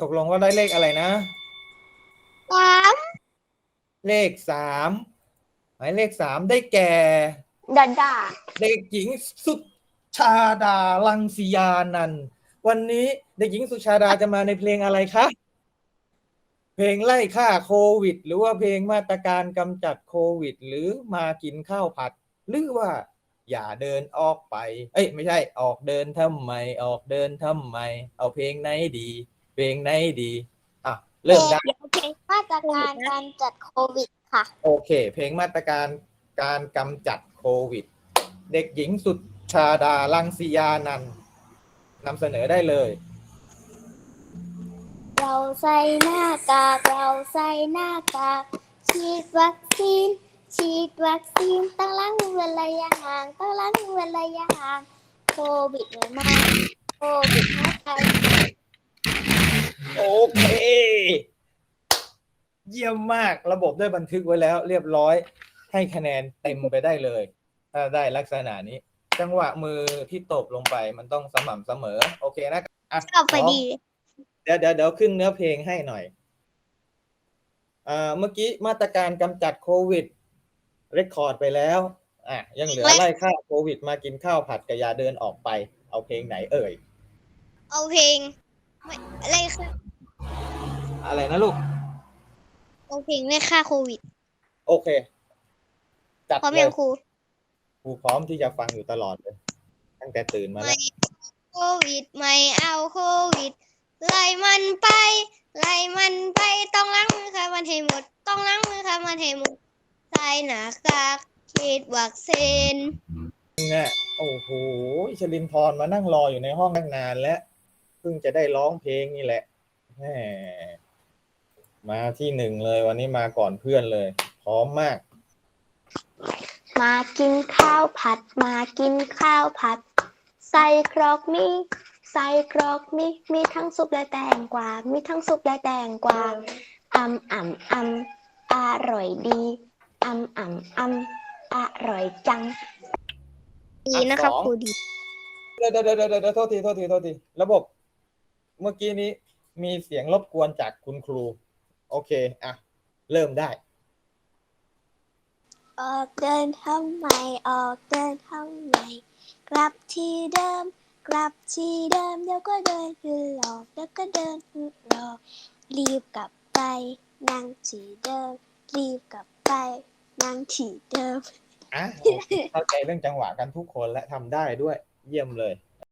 ตกลงว่าได้เลขอะไรนะ สามเลขสามหมายเลขสามได้แก่ ดาดาเด็กหญิงสุชาดาลังสียานันท์วันนี้เด็กหญิงสุชาดาจะมาในเพลงอะไรคะ เพลงไล่ฆ่าโควิด หรือว่าเพลงมาตรการกำจัดโควิด หรือมากินข้าวผัด หรือว่า อย่าเดินออกไป เอ้ยไม่ใช่ ออกเดินทำไม ออกเดินทำไม เอาเพลงไหนดี เพลงไหนดีอะเริ่มได้เพลงมาตรการการจัดโควิดค่ะ โอเค เพลงมาตรการการกำจัดโควิด เด็กหญิงสุดชาดาลังสียานันท์นำเสนอได้เลย เราใส่หน้ากากเราใส่หน้ากากฉีดวัคซีนฉีดวัคซีนตั้งล้างเว้นระยะห่างตั้งล้างเว้นระยะห่างโควิดไม่มาโควิดมาไทย โอเค เยี่ยมมากระบบได้บันทึกไว้แล้ว เรียบร้อยให้คะแนนเต็มไปได้เลยถ้าได้ลักษณะนี้ จังหวะมือที่ตบลงไปมันต้องสม่ำเสมอ โอเคนะอะก็พอดี เดี๋ยวเดี๋ยวเดี๋ยวขึ้นเนื้อเพลงให้หน่อยอ่าเมื่อกี้มาตรการกำจัดโควิดเรคคอร์ดไปแล้วอะยังเหลือไล่ฆ่าโควิดมากินข้าวผัดกระยาเดินออกไป เอาเพลงไหนเอ่ย เอาเพลงไม่อะไรค่ะอะไรนะลูก เอาเพลงไม่ฆ่าโควิดโอเค จัดพร้อมเลยัยงครูครูพร้อมที่จะฟังอยู่ตลอดเลย ตั้งแต่ตื่นมาแล้ไม่วโควิดไม่เอาโควิดไล่มันไปไล่มันไปต้องล้างมือค่ะมันให้หมด ต้องล้างมือค่ะมันให้หมดใส่หน้ากากฉีดวัคซีนเนี่ยโอ้โหชลินทรมานั่งรออยู่ในห้องตั้งนานแล้วเพิ่งจะได้ร้องเพลงนี่แหละแหม มาที่หนึ่งเลยวันนี้มาก่อนเพื่อนเลย พร้อมมาก มากินข้าวผัด มากินข้าวผัด ใส่ครกมีใส่ครกมีมีทั้งซุปและแตงกวา มีทั้งซุปและแตงกวาอ่ำอ่ำอ่ำอร่อยดีอ่ำอ่ำอ่ำอร่อยจัง ดีนะครับอักษรครูดีเดี๋ยวเดี๋ยวเดี๋ยวเดี๋ยวโทษทีโทษทีโทษทีระบบ เมื่อกี้นี้มีเสียงรบกวนจากคุณครู โอเค อะ เริ่มได้ ออกเดินทำไมออกเดินทำไมกลับที่เดิม กลับที่เดิมเดี๋ยวก็เดินขึ้นหลอกเดี๋ยวก็เดินขึ้นหลอกรีบกลับไปนั่งที่เดิม รีบกลับไปนั่งที่เดิม อะเข้าใจเรื่องจังหวะกันทุกคนและทำได้ด้วย เยี่ยมเลย